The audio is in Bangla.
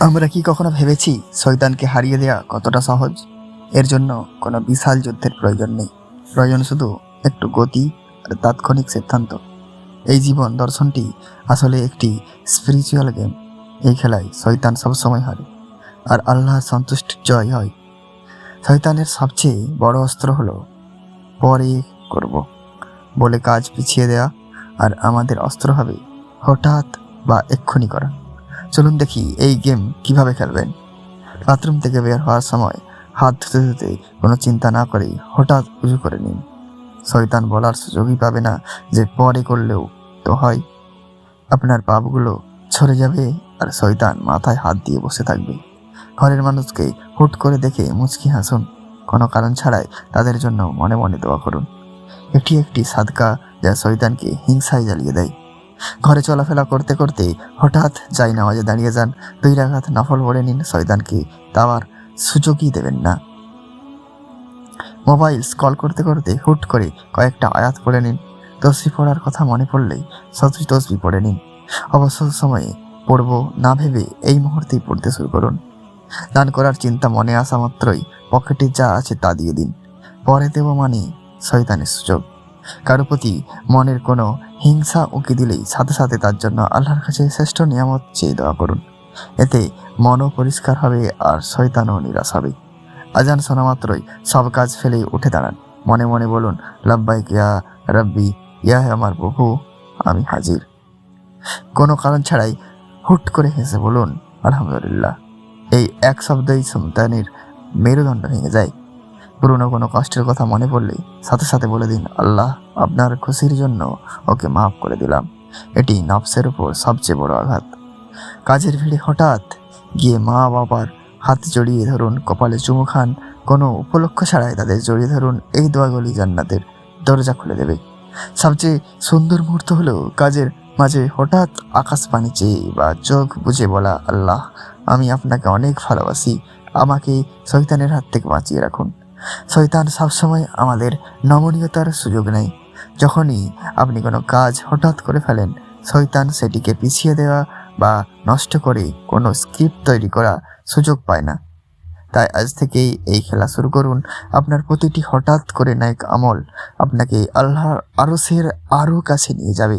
আমরা কি কখনো ভেবেছি শয়তানকে হারিয়ে দেওয়া কতটা সহজ? এর জন্য কোনো বিশাল যুদ্ধের প্রয়োজন নেই। প্রয়োজন শুধু একটু গতি আর তাৎক্ষণিক সিদ্ধান্ত। এই জীবন দর্শনটি আসলে একটি স্পিরিচুয়াল গেম এই খেলায় শয়তান সবসময় হারে, আর আল্লাহ সন্তুষ্ট জয় হয়। শয়তানের সবচেয়ে বড় অস্ত্র হলো, পরে করব। বলে কাজ পিছিয়ে দেয়া, আর আমাদের অস্ত্র হবে, হঠাৎ বা এক্ষুনি করা। চলুন দেখি এই গেম কীভাবে খেলবেন। বাথরুম থেকে বের হওয়ার সময় হাত ধুতে ধুতে কোনো চিন্তা না করেই হঠাৎ উজু করে নিন। শয়তান বলার সুযোগই পাবে না যে পরে করলেও তো হয়। আপনার পাপগুলো ছড়ে যাবে আর শয়তান মাথায় হাত দিয়ে বসে থাকবে। ঘরের মানুষকে হুট করে দেখে মুচকি হাসুন। কোনো কারণ ছাড়াই তাদের জন্য মনে মনে দোয়া করুন। এটি একটি সাদকা যা শয়তানকে হিংসায় জ্বালিয়ে দেয়। ঘরে চলাফেরা করতে করতে হঠাৎ যাই নামাজে দাঁড়িয়ে যান, দুই রাখাত নফল পড়ে নিন শয়তানকে তাওয়ার সুযোগই দেবেন না। মোবাইল স্কল করতে করতে হুট করে কয়েকটা আয়াত পড়ে নিন তসবি পড়ার কথা মনে পড়লেই সতী তসবি পড়ে নিন। অবসর সময়ে পড়ব না ভেবে এই মুহূর্তেই পড়তে শুরু করুন। দান করার চিন্তা মনে আসা মাত্রই পকেটে যা আছে তা দিয়ে দিন। পরে দেব মানে শয়তানের সুযোগ। কারও প্রতি মনের কোনো হিংসা উকি দিলেই সাথে সাথে তার জন্য আল্লাহর কাছে শ্রেষ্ঠ নিয়ামত চেয়ে দেওয়া করুন। এতে মনও পরিষ্কার হবে আর শয়তানও নিরাশ হবে। আজান শোনা মাত্রই সব কাজ ফেলে উঠে দাঁড়ান। মনে মনে বলুন, লাব্বাইক ইয়া রব্বি, ইয়া আমার প্রভু, আমি হাজির। কোনো কারণ ছাড়াই হুট করে হেসে বলুন, আলহামদুলিল্লাহ। এই এক শব্দেই সন্তানের মেরুদণ্ড ভেঙে যায়। পুরনো কোনো কষ্টের কথা মনে পড়লেই সাথে সাথে বলে দিন, আল্লাহ, আপনার খুশির জন্য ওকে মাফ করে দিলাম। এটি নফসের উপর সবচেয়ে বড় আঘাত। কাজের ভিড়ে হঠাৎ গিয়ে মা বাবার হাত জড়িয়ে ধরুন, কপালে চুমু খান, কোনো উপলক্ষ ছাড়াই তাদের জড়িয়ে ধরুন, এই দোয়াগুলি জান্নাতের দরজা খুলে দেবে। সবচেয়ে সুন্দর মুহূর্ত হলো কাজের মাঝে হঠাৎ আকাশ পানি চেয়ে বা চোখ বুঝে বলা, আল্লাহ, আমি আপনাকে অনেক ভালোবাসি। আমাকে শৈতানের হাত থেকে বাঁচিয়ে রাখুন। শয়তান সবসময় আমাদের নমনীয়তার সুযোগ নেই যখনই আপনি কোনো কাজ হঠাৎ করে ফেলেন, শয়তান সেটিকে পিছিয়ে দেওয়া বা নষ্ট করে কোনো স্ক্রিপ্ট তৈরি করা সুযোগ পায় না। তাই আজ থেকেই এই খেলা শুরু করুন। আপনার প্রতিটি হঠাৎ করে নায়ক আমল আপনাকে আল্লাহর আরসের আরও কাছে নিয়ে যাবে।